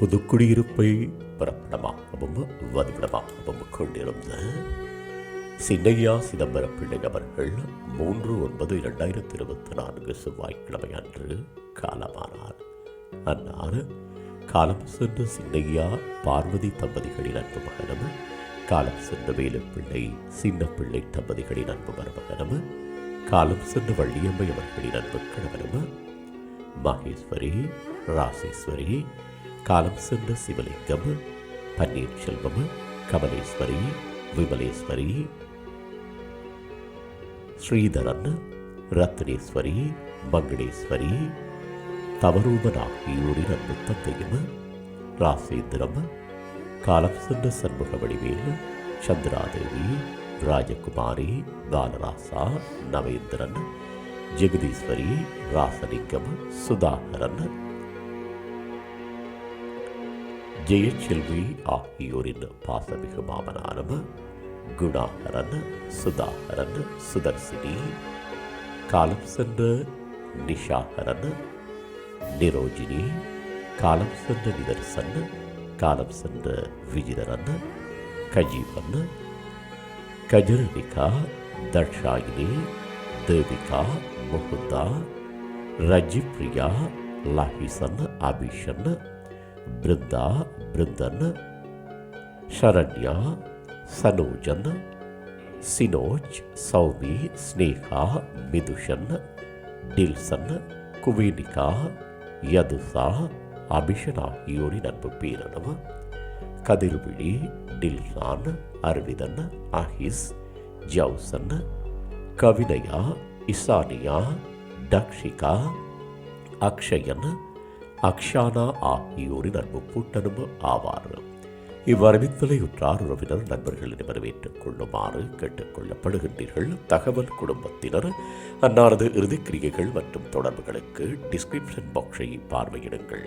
புதுக்குடியிருப்பை பிறப்பிடமாகவும் வதிவிடமாகவும் கொண்டிருந்த சின்னையா சிதம்பரம் பிள்ளை அவர்கள் மூன்று ஒன்பது இரண்டாயிரத்தி இருபத்தி நான்கு செவ்வாய்க்கிழமை அன்று காலமானார். அன்னார் காலம் சென்ற சின்னையா பார்வதி தம்பதிகளின் அன்பு மகனும் காலம் சென்ற வேலுப்பிள்ளை சின்ன பிள்ளை தம்பதிகளின் அன்பு மருமகனும் காலம் சென்ற வள்ளியம்மை அவர்களின் அன்பு கணவனும் மகேஸ்வரி ராசேஸ்வரி காலம் சென்ற சிவலிங்கம் பன்னீர் செல்வம் கமலேஸ்வரி விமலேஸ்வரி ஸ்ரீதரன் ரத்னேஸ்வரி மங்களேஸ்வரி தவரூபன் ஆகியோரின் அன்பு தந்தையும் ராசேந்திரம் காலம் சென்ற சண்முக வடிவேல் சந்திராதேவி ராஜகுமாரி பாலராசா நவேந்திரன் ஜெகதீஸ்வரி ராசலிங்கம் சுதாகரன் ஜெயச்செல்வி ஆகியோரின் பாசமிகு மாமனாரும் குணாகரன் சுதாகரன் சுதர்சினி காலம் சென்ற நிஷாகரன் நிரோஜினி காலம் சென்ற நிதர்சன் காலம் சென்ற விஜிதரன் கஜீவன் கஜரனிகா தர்ஷாயினி தேவிகா முகுந்தா ரஜிப்ரியா லாஹிசன் அபிஷன் वृंदा वृंदन शरण्या सनोजन सिनोज सौमी स्नेहा विदुषन டில்சன் குவினிகா யதுசா அபிஷன் ஆகியோரின் நட்பு பேரனவ கதிர்விழி டில்சான் அரவிதன் அஹிஸ் ஜவுசன் கவினயா இசானியா டக்ஷிகா அக்ஷயன் அக்ஷானா ஆகியோரின் அன்பு கூட்டனும் ஆவார். இவ்வறிவித்தலையுற்றார் உறவினர் நண்பர்களிடம் வரவேற்றுக் கொள்ளுமாறு கேட்டுக்கொள்ளப்படுகின்றீர்கள் தகவல் குடும்பத்தினர் அன்னாரது இறுதிக்கிரியைகள் மற்றும் தொடர்புகளுக்கு டிஸ்கிரிப்ஷன் பாக்ஸை பார்வையிடுங்கள்.